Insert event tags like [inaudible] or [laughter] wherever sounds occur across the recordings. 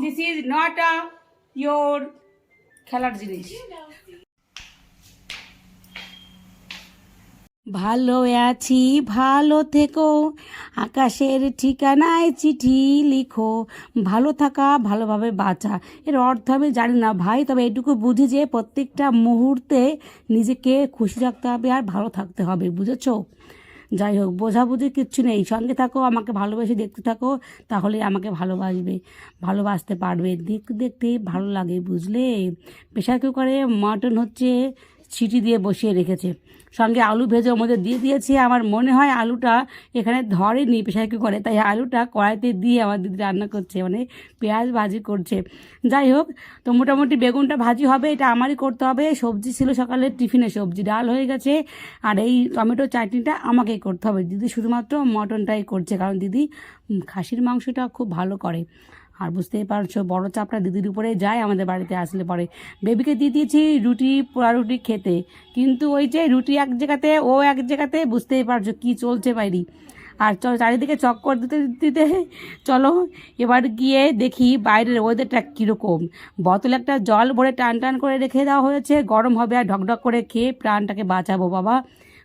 This is not a your খেলার জিনিস। ভালো আছি ভালো থেকো। আকাশের ঠিকানায় চিঠি লিখো। ভালো থাকা ভালোভাবে বাঁচা। এর অর্থ আমি জানি না ভাই তবে এটুকু বুঝি যে প্রত্যেকটা মুহূর্তে নিজেকে খুশি রাখতে হবে আর ভালো থাকতে হবে বুঝেছ? যাই হোক বোঝাবুঝি কিচ্ছু নেই। সঙ্গে থাকো, আমাকে ভালোবেসে দেখতে থাকো, তাহলে আমাকে ভালোবাসবে, ভালোবাসতে পারবে। দেখতে দেখতে ভালো লাগে, বুঝলে? প্রেশার কুকারে মটন হচ্ছে সিটি দিয়ে বসিয়ে রেখেছে। সঙ্গে আলু ভেজে ওর মধ্যে দিয়ে দিয়েছে। আমার মনে হয় আলুটা এখানে ধরেনি প্রেশার কুকারে তাই আলুটা কড়াইতে দিয়ে আমার দিদি রান্না করছে মানে পেঁয়াজ ভাজি করছে। যাই হোক, তো মোটামুটি বেগুনটা ভাজি হবে, এটা আমারই করতে হবে। সবজি ছিল সকালে টিফিনে সবজি, ডাল হয়ে গেছে। আর এই টমেটো চাটনিটা আমাকেই করতে হবে। দিদি শুধুমাত্র মটনটাই করছে, কারণ দিদি খাসির মাংসটা খুব ভালো করে। আর বুঝতেই পারছ, বড় চাপটা দিদির উপরে যায় আমাদের বাড়িতে আসলে পরে। বেবিকে দিয়ে দিয়েছি রুটি, পোড়া রুটি খেতে। কিন্তু ওই যে রুটি এক জায়গাতে, ও এক জায়গাতে, বুঝতেই পারছ কি চলছে বাইরি। আর চল চারিদিকে চক্কর দিতে দিতে চলো, এবার গিয়ে দেখি বাইরের ওয়েদারটা কীরকম। বোতলে একটা জল ভরে টান টান করে রেখে দেওয়া হয়েছে, গরম হবে আর ঢকঢক করে খেয়ে প্রাণটাকে বাঁচাবো বাবা।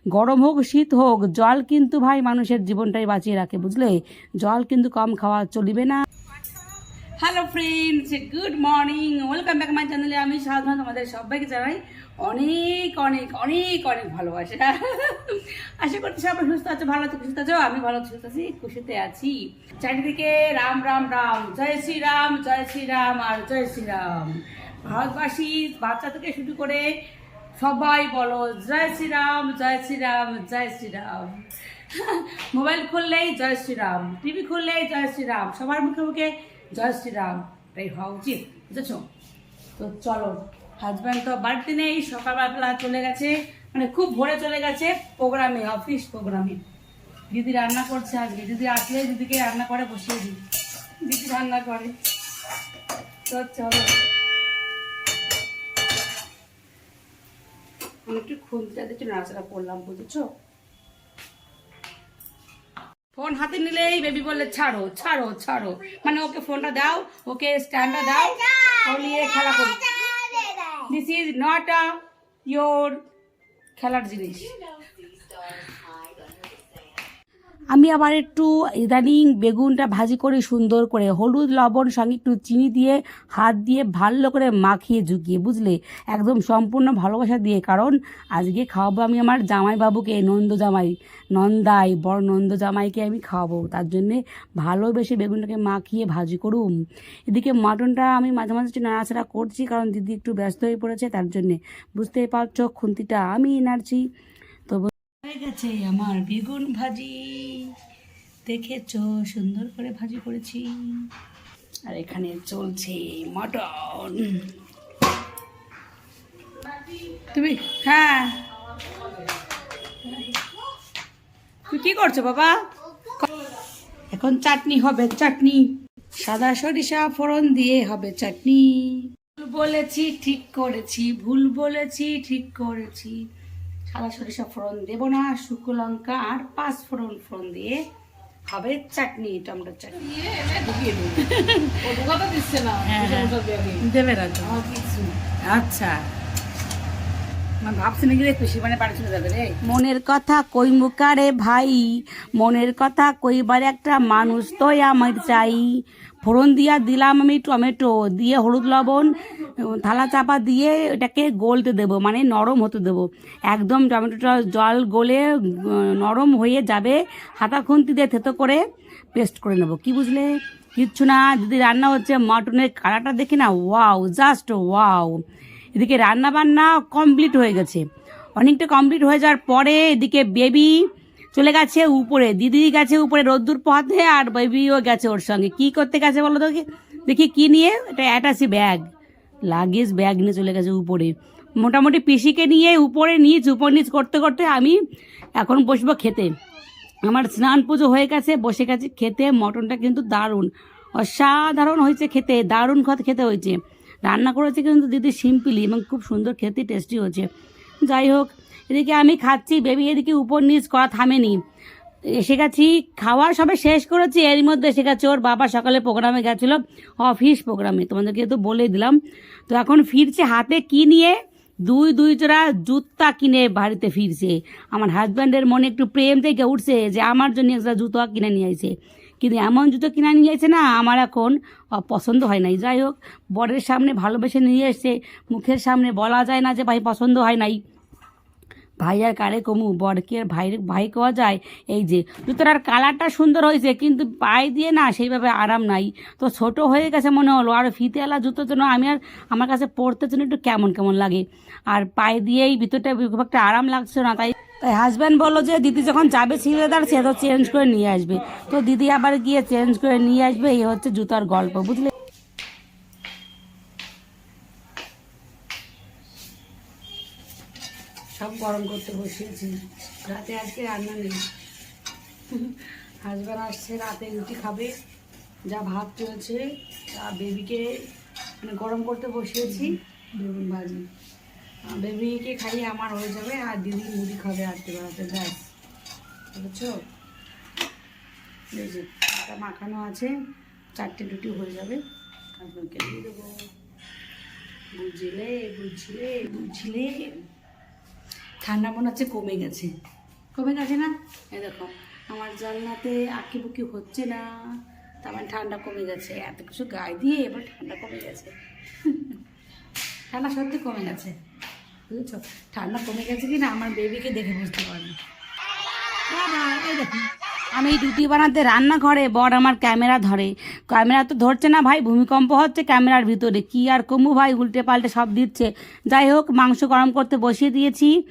গরম হোক, শীত হোক, জল কিন্তু ভাই মানুষের জীবনটাই বাঁচিয়ে রাখে, বুঝলে? জল কিন্তু কম খাওয়া চলিবে না। Hello friends good morning welcome back my চ্যানেলে আমি সাধারণ তোমাদের সবাইকে জানাই অনেক অনেক অনেক অনেক ভালোবাসা। আশা করছি সবাই সুস্থ আছো, ভালো আছো সুস্থ আছো। আমি ভালো সুস্থ আছি, খুশিতে আছি। চারিদিকে রাম রাম রাম। জয় শ্রীরাম জয় শ্রীরাম আর জয় শ্রীরাম। ভারতবাসী, বাচ্চা থেকে শুরু করে সবাই বলো, জয় শ্রীরাম জয় শ্রীরাম জয় শ্রীরাম। মোবাইল খুললেই জয় শ্রীরাম, টিভি খুললেই জয় শ্রীরাম। সবার মুখে মুখে জয় শ্রীরাম এটাই হওয়া উচিত বুঝেছ? তো চলো হাজব্যান্ড তো বাড়িতে নেই, সকালবেলা চলে গেছে মানে খুব ভোরে চলে গেছে, প্রোগ্রামে অফিস প্রোগ্রামে। দিদি রান্না করছে আজকে, দিদি আসলে দিদিকে রান্না করে বসিয়ে দিই। দিদি রান্না করে। তো চলো। আমি একটু খুঁজতে একটু করলাম, বুঝেছ? ফোন হাতে নিলেই বেবি বললে, ছাড়ো ছাড়ো ছাড়ো। মানে ওকে ফোনটা দাও, ওকে স্ট্যান্ডটা দাও নিয়ে খেলা করো this is not a your খেলার জিনিস। আমি আবার একটু ইদানিং বেগুনটা ভাজি করে সুন্দর করে হলুদ, লবণ, সঙ্গে একটু চিনি দিয়ে, হাত দিয়ে ভালো করে মাখিয়ে ঝুঁকিয়ে, বুঝলে? একদম সম্পূর্ণ ভালোবাসা দিয়ে, কারণ আজকে খাওয়াবো আমি আমার জামাইবাবুকে, নন্দ জামাই, নন্দাই, বড় নন্দ জামাইকে আমি খাওয়াবো। তার জন্যে ভালোবেসে বেগুনটাকে মাখিয়ে ভাজি করুম। এদিকে মাটনটা আমি মাঝে মাঝে একটু নাড়াচাড়া করছি, কারণ দিদি একটু ব্যস্ত হয়ে পড়েছে, তার জন্যে। বুঝতেই পারছ, খুন্তিটা আমি তো হয়ে গেছে আমার বেগুন ভাজি। দেখেছ? সুন্দর করে ভাজি করেছি। আর এখানে চলছে মটন। তুমি? হ্যাঁ। তুই কি করছ বাবা? এখন চাটনি হবে, চাটনি। সাদা সরিষা ফোড়ন দিয়ে হবে চাটনি। বলেছি, ঠিক করেছি। ভুল বলেছি, ঠিক করেছি। সাদা সরিষা ফোড়ন দেবো না শুকনো লঙ্কা আর পাঁচ ফোড়ন ফোড়ন দিয়ে হবে চাটনি টমেটোর চাটনি। হ্যাঁ, দেবে না তো। আচ্ছা। মানে মনের কথা কই মুকারে ভাই মনের কথা কইবার একটা মানুষ তোই আমার চাই। ফোড়ন দিয়া দিলাম আমি টমেটো, দিয়ে হলুদ লবণ, থালা চাপা দিয়ে এটাকে গলতে দেবো মানে নরম হতে দেবো। একদম টমেটোটা জল গলে নরম হয়ে যাবে, হাতা খুন্তি দিয়ে থেতো করে পেস্ট করে নেব। কি বুঝলে? কিচ্ছু না দিদি রান্না হচ্ছে মাটনের কালারটা দেখি না ওয়াও, জাস্ট ওয়াও। এদিকে রান্না বান্না কমপ্লিট হয়ে গেছে। অনেকটা কমপ্লিট হয়ে যাওয়ার পরে এদিকে বেবি চলে গেছে উপরে, দিদি গেছে উপরে, রোদ্দুর পথে আর বেবিও গেছে ওর সঙ্গে। কি করতে গেছে বলো তো দেখি কি নিয়ে? এটা অ্যাটাসি ব্যাগ, লাগেজ ব্যাগ নিয়ে চলে গেছে উপরে। মোটামুটি পিসিকে নিয়ে উপরে নিচ, উপর নিচ করতে করতে আমি এখন বসবো খেতে। আমার স্নান পুজো হয়ে গেছে, বসে গেছে খেতে। মটনটা কিন্তু দারুণ, অসাধারণ হয়েছে খেতে, দারুণ খত খেতে হয়েছে। রান্না করেছে কিন্তু দিদি সিম্পলি এবং খুব সুন্দর খেতে, টেস্টি হয়েছে। যাই হোক এদিকে আমি খাচ্ছি, বেবি এদিকে উপর নিচ করা থামেনি। এসে গেছি খাওয়া সবে শেষ করেছি এর মধ্যে গেছে ওর বাবা সকালে প্রোগ্রামে গেছিল, অফিস প্রোগ্রামে, তোমাদেরকে তো বলে দিলাম। তো এখন ফিরছে হাতে কি নিয়ে? দুই দুই জোড়া জুতা কিনে বাড়িতে ফিরছে। আমার হাজব্যান্ডের মনে একটু প্রেম থেকে উঠছে যে আমার জন্য একটা জুতো কিনে নিয়ে আইছে। কিন্তু এমন জুতো কিনে নিয়ে এসে না, আমার এখন পছন্দ হয় নাই। যাই হোক, বরের সামনে ভালোবেসে নিয়ে এসছে, মুখের সামনে বলা যায় না যে ভাই পছন্দ হয় নাই। ভাই আর কারে কমু, বরকে আর ভাই ভাই কোয়া যায় এই যে জুতোটার কালারটা সুন্দর হয়েছে, কিন্তু পায়ে দিয়ে না সেইভাবে আরাম নাই। তো ছোট হয়ে গেছে মনে হলো, আর ফিতেওয়ালা জুতোর জন্য আমি আর আমার কাছে পরতে জন্য একটু কেমন কেমন লাগে? আর পায়ে দিয়েই ভিতরটা খুব একটা আরাম লাগছে না, তাই তাই হাজব্যান্ড বলল যে, দিদি যখন যাবে সিলেদার, সে তো চেঞ্জ করে নিয়ে আসবে। তো দিদি আবার গিয়ে চেঞ্জ করে নিয়ে আসবে, এই হচ্ছে জুতার গল্প, বুঝলে সব গরম করতে বসিয়েছি। রাতে আজকে রান্না নেই। হাজব্যান্ড আসছে, রাতে রুটি খাবে, যা ভাত চলছে, তা বেবিকে মানে গরম করতে বসিয়েছি, বেগুন ভাজি। বেবিকে খাইয়ে আমার হয়ে যাবে, আর দিদি মুড়ি খাবে রাত্রে বেড়াতে ব্যাস। বুঝছ? এই যে মাখানো আছে, চারটে রুটি হয়ে যাবে। হাজব্যান্ডকে দিয়ে দেবো। বুঝলে বুঝলে বুঝলে। ঠান্ডা মনে হচ্ছে কমে গেছে। কমে গেছে না? এই দেখো, আমার জানলাতে আঁকি বুকি হচ্ছে না। তার মানে ঠান্ডা কমে গেছে। এত কিছু গায়ে দিয়ে এবার ঠান্ডা কমে গেছে। ঠান্ডা সত্যি কমে গেছে। বুঝেছ? ঠান্ডা কমে গেছে কি না আমার বেবিকে দেখে বুঝতে পারবে। বাবা, এই দেখুন আমি রুটি বানাতে রান্নাঘরে, বর আমার ক্যামেরা ধরে। ক্যামেরা তো ধরছে না ভাই, ভূমিকম্প হচ্ছে ক্যামেরার ভিতরে। কি আর কমু ভাই উল্টে পাল্টে সব দিচ্ছে। যাই হোক, মাংস গরম করতে বসিয়ে দিয়েছি।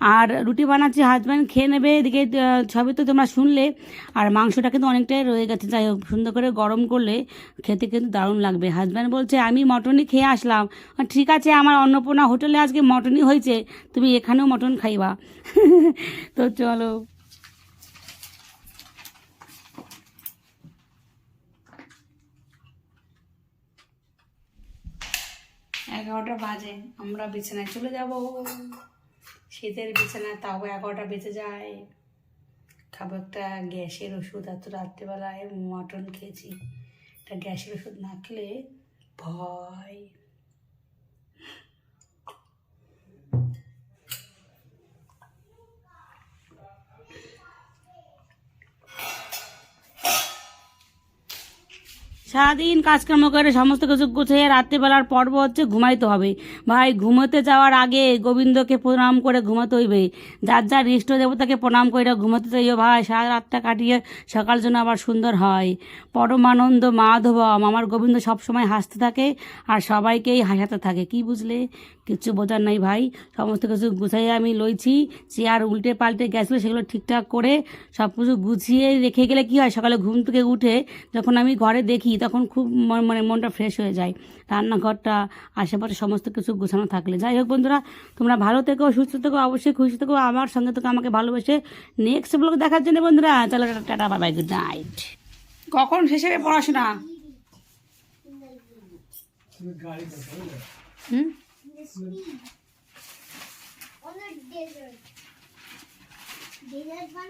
আর রুটি বানাচ্ছি হাজব্যান্ড খেয়ে নেবে। এদিকে ছবি তো তোমরা শুনলে। আর মাংসটা কিন্তু অনেকটাই রয়ে গেছে। যাই হোক, সুন্দর করে গরম করলে খেতে কিন্তু দারুণ লাগবে। হাজব্যান্ড বলছে, আমি মটনই খেয়ে আসলাম। ঠিক আছে, আমার অন্নপূর্ণা হোটেলে আজকে মটনই হয়েছে। তুমি এখানেও মটন খাইবা। [laughs] তো চলো। এগারোটা বাজে, আমরা বিছানায় চলে যাব। শীতের বিছানায় তাও এগারোটা বেঁচে যায়। খাব একটা গ্যাসের ওষুধ, এত রাত্রিবেলায় মটন খেয়েছি। একটা গ্যাসের ওষুধ না খেলে ভয়। সারাদিন কাজকর্ম করে সমস্ত কিছু গুছিয়ে রাত্রিবেলার পর্ব হচ্ছে ঘুমাইতে হবে। ভাই, ঘুমোতে যাওয়ার আগে গোবিন্দকে প্রণাম করে ঘুমাতে হইবে। যার যার ইষ্ট দেবতাকে প্রণাম করে ঘুমাতে চাইও ভাই, সারা রাতটা কাটিয়ে সকাল জন্য আবার সুন্দর হয়। পরমানন্দ মাধবম, আমার গোবিন্দ সবসময় হাসতে থাকে আর সবাইকেই হাসাতে থাকে। কি বুঝলে? কিচ্ছু বোঝার নাই ভাই। সমস্ত কিছু গুছাইয়ে আমি লইছি, চেয়ার উল্টে পাল্টে গেছিল, সেগুলো ঠিকঠাক করে সব কিছু গুছিয়ে রেখে গেলে কি হয়, সকালে ঘুম থেকে উঠে যখন আমি ঘরে দেখি, তখন খুব মানে মনটা ফ্রেশ হয়ে যায়। রান্নাঘরটা, আশেপাশে সমস্ত কিছু গোছানো থাকলে। যাই হোক বন্ধুরা, তোমরা ভালো থেকো, সুস্থ থেকো, অবশ্যই খুশি থেকো। আমার সঙ্গে থেকে আমাকে ভালোবেসে নেক্সট ব্লগ দেখার জন্য বন্ধুরা, চলো tata bye bye good night কখন শেষ হবে পড়াশোনা? হুম? On a desert. Desert one